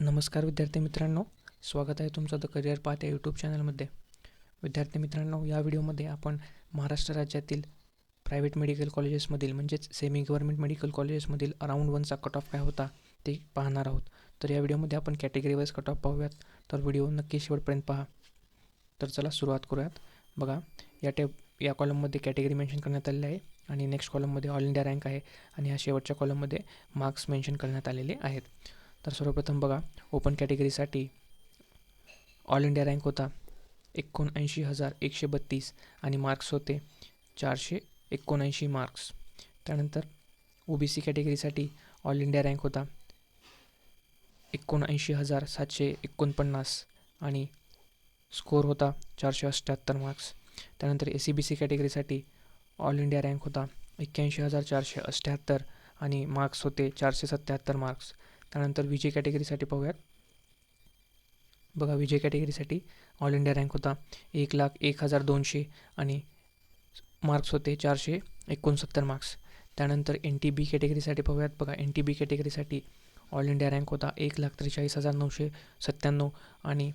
नमस्कार विद्यार्थी मित्रांनो स्वागत आहे तुमचं द करिअर पाहते यूट्यूब चॅनलमध्ये विद्यार्थी मित्रांनो या व्हिडिओमध्ये आपण महाराष्ट्र राज्यातील प्रायव्हेट मेडिकल कॉलेजेसमधील म्हणजेच सेमी गव्हर्नमेंट मेडिकल कॉलेजेसमधील अराऊंड वनचा कट ऑफ काय होता ते पाहणार आहोत. तर या व्हिडिओमध्ये आपण कॅटेगरी वाईज कट ऑफ पाहूयात. तर व्हिडिओ नक्की शेवटपर्यंत पहा. तर चला सुरुवात करूयात. बघा या टेप या कॉलममध्ये कॅटेगरी मेन्शन करण्यात आलेली आहे आणि नेक्स्ट कॉलममध्ये ऑल इंडिया रँक आहे आणि ह्या शेवटच्या कॉलममध्ये मार्क्स मेन्शन करण्यात आलेले आहेत. तर सर्वप्रथम बघा ओपन कॅटेगरीसाठी ऑल इंडिया रँक होता एकोणऐंशी हजार एकशे बत्तीस आणि मार्क्स होते चारशे एकोणऐंशी मार्क्स त्यानंतर ओ बी सी कॅटेगरीसाठी ऑल इंडिया रँक होता एकोणऐंशी हजार सातशे एकोणपन्नास आणि स्कोर होता चारशे अठ्ठ्याहत्तर मार्क्स त्यानंतर ए सी बी सी कॅटेगरीसाठी ऑल इंडिया रँक होता एक्क्याऐंशी हजार चारशे अठ्ठ्याहत्तर आणि मार्क्स होते चारशे सत्त्याहत्तर मार्क्स त्यानंतर विजय कॅटेगरीसाठी पाहूयात. बघा विजय कॅटेगरीसाठी ऑल इंडिया रँक होता एक लाख एक हजार दोनशे आणि मार्क्स होते चारशे एकोणसत्तर मार्क्स. त्यानंतर एन टी बी कॅटेगरीसाठी पाहूयात. बघा एन टी बी कॅटेगरीसाठी ऑल इंडिया रँक होता एक लाख त्रेचाळीस हजार नऊशे सत्त्याण्णव आणि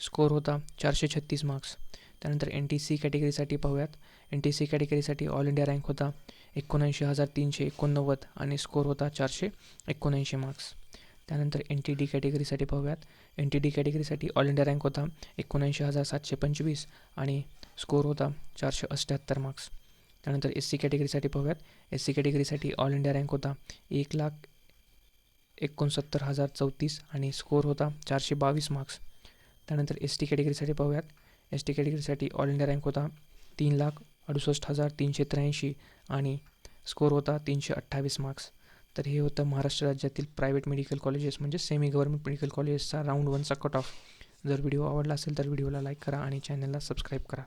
स्कोर होता चारशे छत्तीस मार्क्स. त्यानंतर एन टी सी कॅटेगरीसाठी पाहूयात. एन टी सी कॅटेगरीसाठी ऑल इंडिया रँक होता एकोणऐंशी हजार तीनशे एकोणनव्वद आणि स्कोर होता चारशे एकोणऐंशी मार्क्स त्यानंतर एन टी डी कॅटेगरीसाठी पाहूयात. एन टी डी कॅटेगरीसाठी ऑल इंडिया रँक होता एकोणऐंशी हजार सातशे पंचवीस आणि स्कोर होता चारशे अष्ट्याहत्तर मार्क्स त्यानंतर एस सी कॅटेगरीसाठी पाहूयात. एस सी कॅटेगरीसाठी ऑल इंडिया रँक होता एक लाख एकोणसत्तर हजार चौतीस आणि स्कोर होता चारशे बावीस मार्क्स त्यानंतर एस टी कॅटेगरीसाठी पाहूयात. एस टी कॅटेगरीसाठी ऑल इंडिया रँक होता. तीन लाख अडुसष्ट हजार तीनशे त्र्याऐंशी आणि स्कोर होता तीनशे अठ्ठावीस मार्क्स. तर हे होतं महाराष्ट्र राज्यातील प्रायव्हेट मेडिकल कॉलेजेस म्हणजे सेमी गव्हर्नमेंट मेडिकल कॉलेजेसचा राऊंड वनचा कट ऑफ जर व्हिडिओ आवडला असेल तर व्हिडिओला लाईक करा आणि चॅनलला सबस्क्राईब करा.